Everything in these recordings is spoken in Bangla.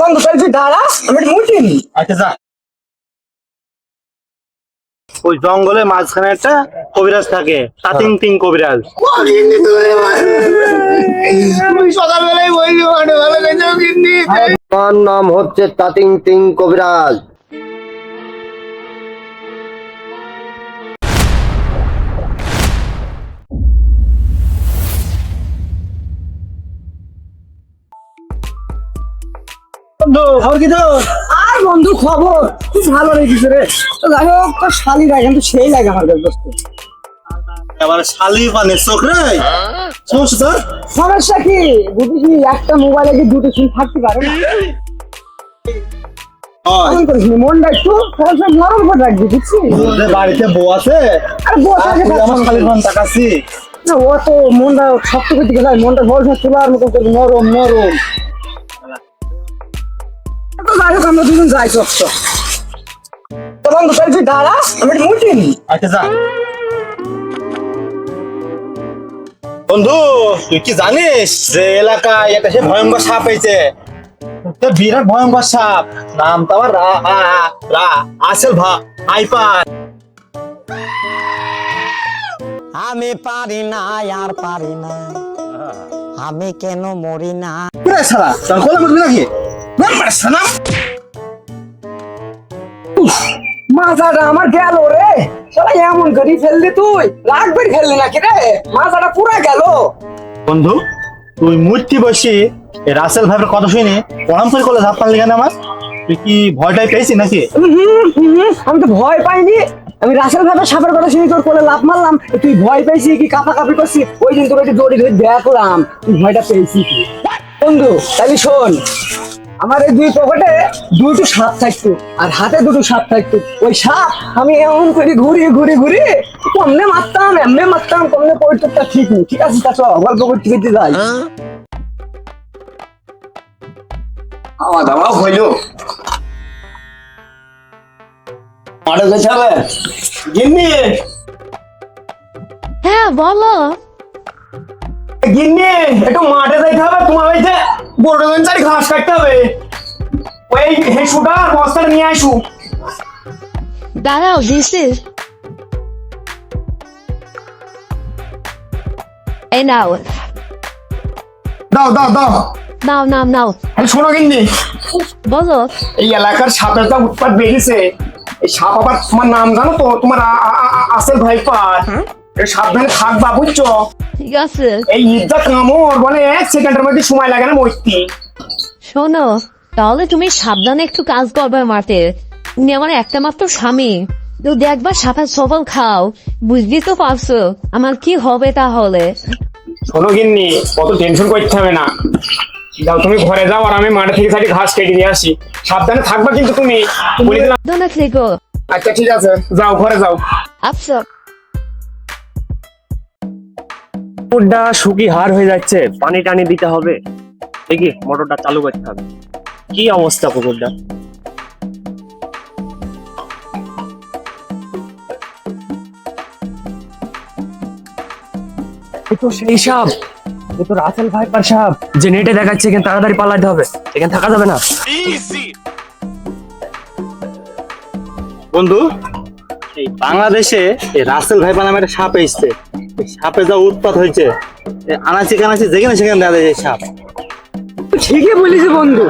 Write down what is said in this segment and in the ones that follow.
বন্ধু তাহলে তুই দাঁড়া আমি মুটি আচ্ছা যা। ওই জঙ্গলে মাঝখানে একটা কবিরাজ থাকে তাতিং তিং কবিরাজ। সকালবেলায় আমার নাম হচ্ছে তাতিং তিং কবিরাজ। বন্ধু খবর কি তো আর বন্ধু খবর? খুব ভালো রেখেছে রে। তো যাই হোক তোর শালি লাগে কিন্তু সেই লাগে আমার কাছে দোস্ত এবার শালি পানে চোখ রে। সমস্যা তোর? সমস্যা কি? বুঝিস নি, একটা মোবাইলে কি দুটো সিম থাকতে পারে না? এমন করিস নি, মনটা একটু নরম করে রাখবি বুঝছিস? বাড়িতে বউ আছে? আর আছে আমার শালির তাকাচ্ছি না ও তো মনটা শক্ত করে দিকে যায় মনটা বড় তোলার মতো নরম নরম। যাই হোক আমরা দুজন যাই চক বন্ধু তাহলে তুই দাঁড়া আমি একটু মুটি নি আচ্ছা যা। বন্ধু তুই কি জানিস যে এলাকায় একটা সে ভয়ঙ্কর সাপ হয়েছে? বিরাট ভয়ঙ্কর সাপ। নাম তো আবার রা আ- রা আসল ভা আইপার আমি পারি না আর পারি না। আমি কেন মরি না? তোর কোলে মুটবি নাকি? নাম্বার সালাম। মাথাটা আমার গেল রে। শালা এমন করি ফেললি তুই। রাগবের ফেললি নাকি রে? মাথাটা পুরা গেল। বন্ধু তুই মূর্তি বসি রাসেল ভাইয়ের কথা শুনে পড়াম করে কোলে ধাপ পারলি কেন আমার? তুই কি ভয়টাই পেয়েছি নাকি? আমি তো ভয় পাইনি। আমি রাসেল ভাবে সাপের কথা শুনি তোর কোলে লাভ মারলাম। তুই ভয় পেয়েছি কি কাপা কাপি করছি ওই দিন তোর একটু দড়ি ধরে দেখলাম তুই ভয়টা পেয়েছি কি? বন্ধু তাহলে শোন। আমার এই দুই পকেটে দুটো সাপ থাকতো আর হাতে দুটো সাপ থাকতো। ওই সাপ আমি এমন করে ঘুরি ঘুরি ঘুরি কমনে মারতাম এমনে মারতাম কমনে পরিচয়টা ঠিক নেই। ঠিক আছে তা চল গল্প করতে করতে যাই। খাওয়া দাওয়া হইল মাঠে যেতে হবে গিন্নি! হ্যাঁ বলো। গিন্নি একটু মাঠে যাইতে হবে তোমার হয়েছে বড় চারি ঘাস কাটতে হবে ওই হেসুটা আর বস্তাটা নিয়ে আসু দাঁড়াও ইজ এই নাও দাও দাও দাও নাও নাও নাও এই শোনো গিন্নি বলো এই এলাকার সাপের যা উৎপাত বেড়েছে এই সাপ আবার তোমার নাম জানো তো তোমার আসল ভাইপার সাবধানে থাকবা বুঝছ? ঠিক আছে। এই ঈদটা কামড় মানে এক সেকেন্ডের মধ্যে সময় লাগে না মরতে। শোনো তাহলে তুমি সাবধানে একটু কাজ করবে মাঠে। তুমি আমার একটা মাত্র স্বামী। তো দেখবা সাপের সবল খাও বুঝলি তো পারছ আমার কি হবে তাহলে? শোনো গিন্নি কত টেনশন করতে হবে না। যাও তুমি ঘরে যাও আর আমি মাঠে থেকে সাইডে ঘাস কেটে দিয়ে আসি। সাবধানে থাকবা কিন্তু তুমি। বলে দিলাম আচ্ছা ঠিক আছে। যাও ঘরে যাও। আচ্ছা। পুকুরটা শুকি হার হয়ে যাচ্ছে, পানি টানি দিতে হবে। দেখি মোটরটা চালু করতে হবে। কি অবস্থা পুকুরটা? তো সেই সাপ। তো রাসেল ভাইপার সাপ, যে নেটে দেখাচ্ছে, এখানে তাড়াতাড়ি পালাতে হবে। এখানে থাকা যাবে না। বন্ধু এই বাংলাদেশে এই রাসেল ভাই নামে একটা সাপ এসছে। এই সাপে যা উৎপাত হয়েছে এই আনাচি কানাচি যেখানে সেখানে দেখা যায় এই সাপ। ঠিকই বলেছি বন্ধু।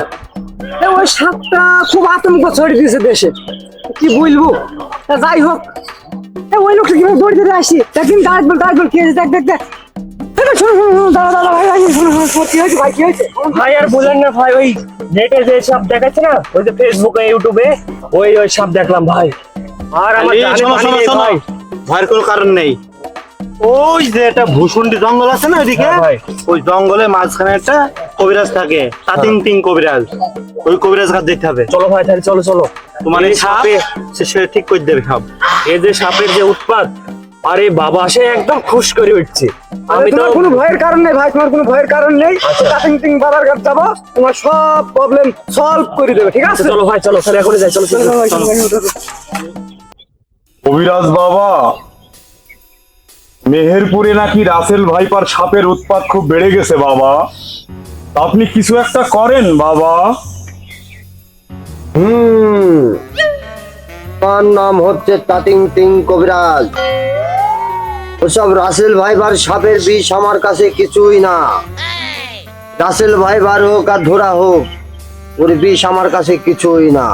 এ ওই সাপটা খুব আতঙ্ক ছড়িয়ে দিয়েছে দেশে। কি বলব? তা যাই হোক। এ ওই লোকটা কীভাবে দৌড়ে ধরে আসি? একদিন দাঁড় বল দাঁড় বল কি হয়েছে? দেখ দেখ দেখ। এ না, শোনো শোনো শোনো দাঁড়া দাঁড়া ভাই ভাই শোনো শোনো শোনো, কি হয়েছে ভাই কি হয়েছে? ভাই আর বলেন না ভাই ওই নেটে যে সাপ দেখাচ্ছে না ওই যে ফেসবুকে ইউটিউবে ওই ওই সাপ দেখলাম ভাই। ভয়ের কোনো কারণ নেই। ওই যে একটা জঙ্গল আছে না ওইদিকে? হ্যাঁ ওই জঙ্গলে মাঝখানে একটা কবিরাজ থাকে। তাতিং তিং কবিরাজ। ওই কবিরাজ কাজ দেখতে হবে। চলো ভাই তাহলে চলো চলো। তোমার এই সাপে সে ঠিক করে দেবে সব এই যে সাপের যে উৎপাত আরে বাবা সে একদম খুশ করে উঠছে। আমি তো কোনো ভয়ের কারণ নেই ভাই তোমার কোনো ভয়ের কারণ নেই। কাটিং টিং বাবার কাছে যাব তোমার সব প্রবলেম সলভ করে দেবে ঠিক আছে? চলো ভাই চলো তাহলে এখনই যাই চলো চলো। কবিরাজ বাবা, মেহেরপুরে নাকি রাসেল ভাইপার সাপের উৎপাত খুব বেড়ে গেছে বাবা। আপনি কিছু একটা করেন বাবা। হুম, তার নাম হচ্ছে তাতিং তিং কবিরাজ। ওসব রাসেল ভাইবার সাপের বিষ আমার কাছে কিছুই না। রাসেল ভাইবার হোক আর ধরা হোক, ওর বিষ আমার কাছে কিছুই না।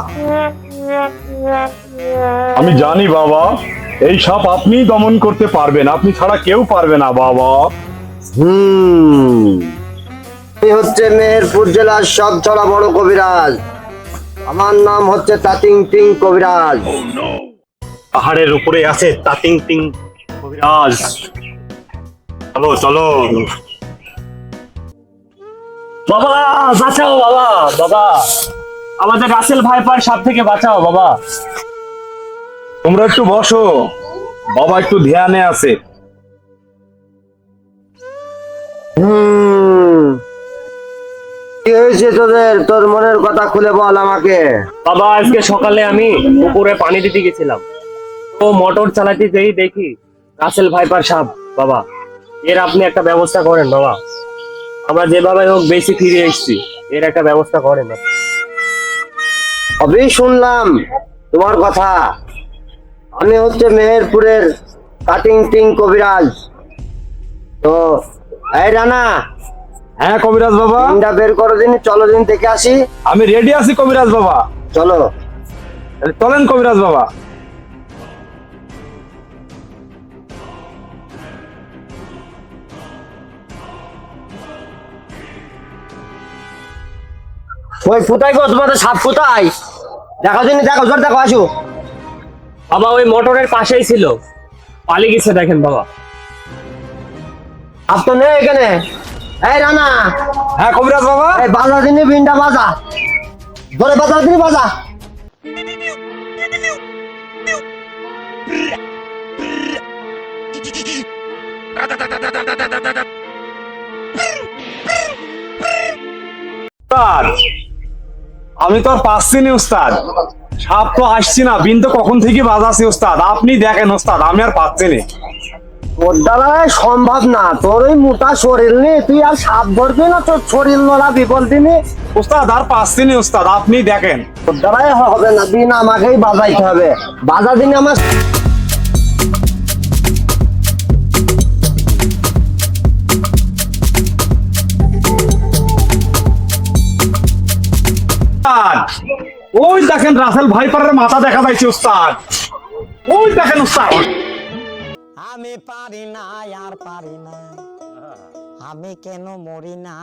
আমি জানি বাবা এই সাপ আপনিই দমন করতে পারবেন আপনি ছাড়া কেউ পারবে না বাবা। হুম। আমি হচ্ছে মেহেরপুর জেলার সব ছড়া বড় কবিরাজ। আমার নাম হচ্ছে তাতিং টিং কবিরাজ। পাহাড়ের উপরে আছে তাতিং টিং কবিরাজ। চলো চলো। বাবা বাঁচাও বাবা বাবা। আমাদের রাসেল ভাইপার সাপ থেকে বাঁচাও বাবা। তোমরা একটু বসো। বাবা একটু ধ্যানে আছে। কি হয়েছে তোদের? তোর মনের কথা খুলে বল আমাকে। বাবা আজকে সকালে আমি পুকুরে পানি দিতে গেছিলাম। তো মোটর চালাতে যেই দেখি রাসেল ভাইপার সাপ বাবা। এর আপনি একটা ব্যবস্থা করেন বাবা। আমরা যেভাবে হোক বেশি ফিরে এসেছি। এর একটা ব্যবস্থা করেন আপনি। সবই শুনলাম তোমার কথা। আমি হচ্ছে মেহেরপুরের কাটিং টিং কবিরাজ। তো এই রানা। হ্যাঁ কবিরাজ বাবা। তিনটা বের করো দিন চলো দিন দেখে আসি। আমি রেডি আছি কবিরাজ বাবা। চলো। চলেন কবিরাজ বাবা। ওই ফুটাই গো তোমাদের সাপ ফুটাই। দেখো দিন দেখো জোর দেখো আসো। বাবা ওই মোটরের পাশেই ছিল। পালিয়ে গেছে দেখেন বাবা। আপ তো নেই এখানে। এই রানা। হ্যাঁ কবিরাজ বাবা। এই বাজা দিনে বিনটা বাজা। ধরে বাজা দিনে বাজা। উস্তাদ আমি তো আর পাচ্ছি না উস্তাদ। সাপ তো আসছি না বিন তো কখন থেকে বাজাচ্ছি উস্তাদ। আপনি দেখেন উস্তাদ আমি আর পাচ্ছি না। তোর সম্ভব না তোর ওই মোটা শরীর নেই তুই আর সাপ ধরবি না তোর শরীর নড়া বিপদ দিনে উস্তাদ আর পাচ্ছি না উস্তাদ আপনি দেখেন। তোর দ্বারাই হবে না দিন আমাকেই বাজাইতে হবে। বাজা দিনে আমার ওই দেখেন রাসেল ভাইপারের মাথা দেখা যাচ্ছে উস্তাদ। ওই দেখেন উস্তাদ। আমি পারি না আর পারি না। আমি কেন মরি না?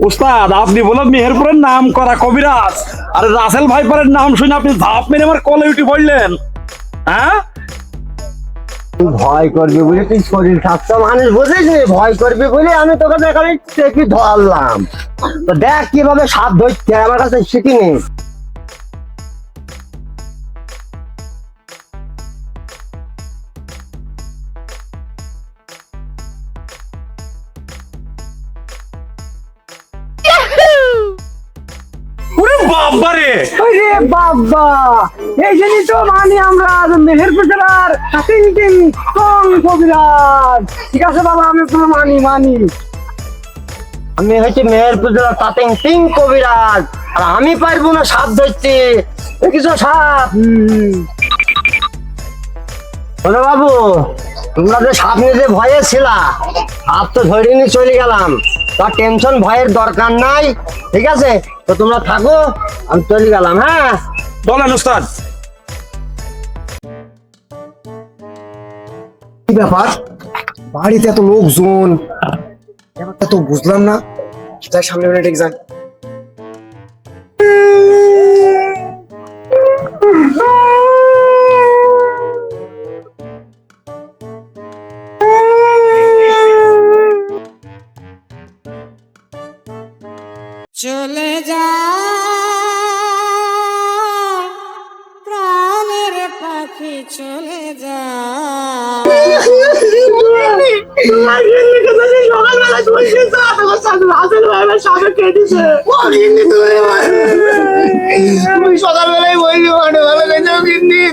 উস্তাদ আপনি বলেন মেহেরপুরের নাম করা কবিরাজ আর রাসেল ভাইপারের নাম শুনে আপনি ধাপ মেরে আমার কলে উঠে পড়লেন। হ্যাঁ? তুই ভয় করবি বলে তুই শরীর স্বাস্থ্য মানুষ বুঝিস ভয় করবি বলে আমি তোকে দেখালে টেকি ধরলাম? তো দেখ কীভাবে সাপ ধরছে আমার কাছে শিখিনি আরে বাবা এই জন্যই তো মানি আমরা মেহেরপুর জেলার তিন তিন কং কবিরাজ। ঠিক আছে বাবা আমি তো মানি মানি। আমি হচ্ছে মেহেরপুর জেলার তাতেং সিং কবিরাজ আর আমি পারব না সাপ ধরছি কিছু সাপ? বলো বাবু তোমরা যে সাপ নিতে ভয়ে ছিলা সাপ তো ধরে নিয়ে চলে গেলাম। তার টেনশন ভয়ের দরকার নাই ঠিক আছে? তো তোমরা থাকো আমি চলে গেলাম হ্যাঁ? বলেন উস্তাদ কি ব্যাপার? বাড়িতে এত লোকজন ব্যাপারটা তো বুঝলাম না। তাই সামনে মিনিট এক্সাম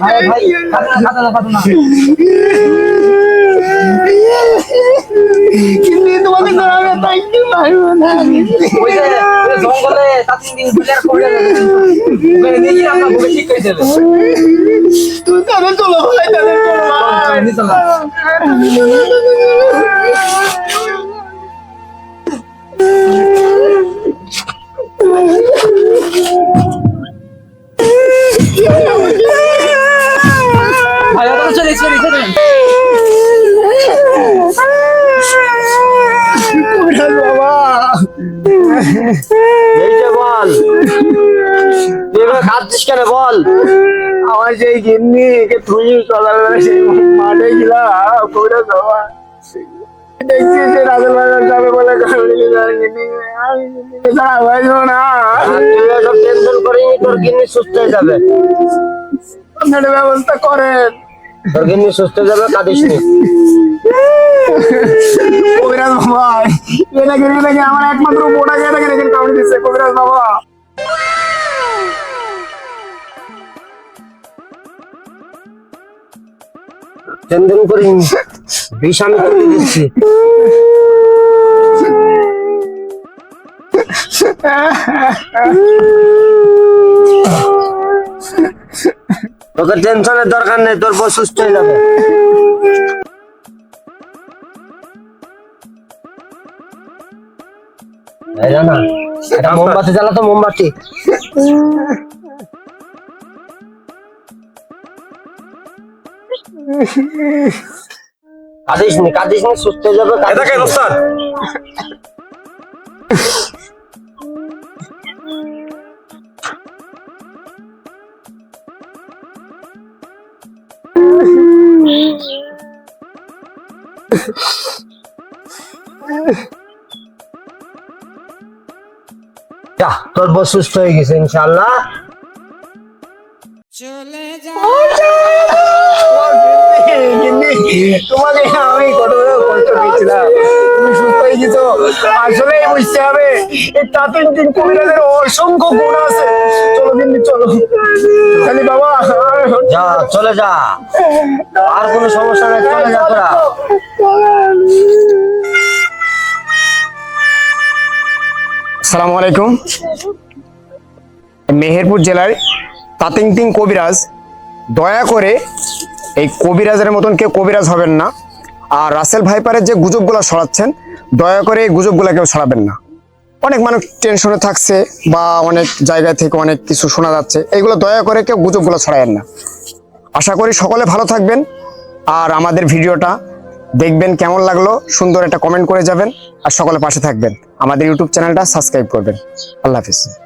আরে ভাই কাঁদো না, কাঁদো না, কাঁদো না। কিন্তু তোমাকে তো আমি থাকতে পারব না ওই যে ওই জঙ্গলে তাতিন দিন বুঝে করে ওখানে গিয়ে আপনার বউকে ঠিক করে দেবে তুই তাহলে চলো ভাই তাহলে চলো। সেই গিন্নি কে তুই সকালবেলা সেই মাঠে গেলাম পুরো সবা দেখছি যাবে বলে ব্যবস্থা করেন। তোর গিন্নি সুস্থ যাবে কাঁদিস নি। কবিরাজ বাবা এটা দেখে আমার একমাত্র বোটাকে এটা কিনে কামড়ে দিচ্ছে। কবিরাজ বাবা। টেনশন করিনি বিষ করে দিচ্ছি তোকে টেনশনের দরকার নেই, তোর বউ সুস্থ হয়ে যাবে। মোমবাতি জ্বালা তো মোমবাতি। কাঁদিস নি কাঁদিস নি সুস্থ হয়ে যাবে কাঁদিস দেখেন নি। ওস্তাদ তোর বউ সুস্থ হয়ে গেছে ইনশাআল্লাহ তোমাকে আমি কত বড় কষ্ট পেয়েছিলাম। তুমি সুস্থ হয়ে গেছো। আসলে বুঝতে হবে। এই তাঁতিন তিন কবিরাজের অসংখ্য গুণ আছে। চলো কিন্তু চলো। খালি বাবা যা চলে যা। আর কোনো সমস্যা নেই চলে যা তোরা। সালামু আলাইকুম। মেহেরপুর জেলার তাতিংতিং কবিরাজ দয়া করে এই কবিরাজের মতন কেউ কবিরাজ হবেন না। আর রাসেল ভাইপারের যে গুজবগুলো ছড়াচ্ছেন, দয়া করে এই গুজবগুলো কেউ ছড়াবেন না। অনেক মানুষ টেনশনে থাকছে বা অনেক জায়গা থেকে অনেক কিছু শোনা যাচ্ছে। এইগুলো দয়া করে কেউ গুজবগুলো ছড়ায়েন না। আশা করি সকলে ভালো থাকবেন। আর আমাদের ভিডিওটা দেখবেন কেমন লাগল, সুন্দর একটা কমেন্ট করে যাবেন। আর সকলে পাশে থাকবেন। আমাদের ইউটিউব চ্যানেলটা সাবস্ক্রাইব করবেন। আল্লাহ হাফিজ।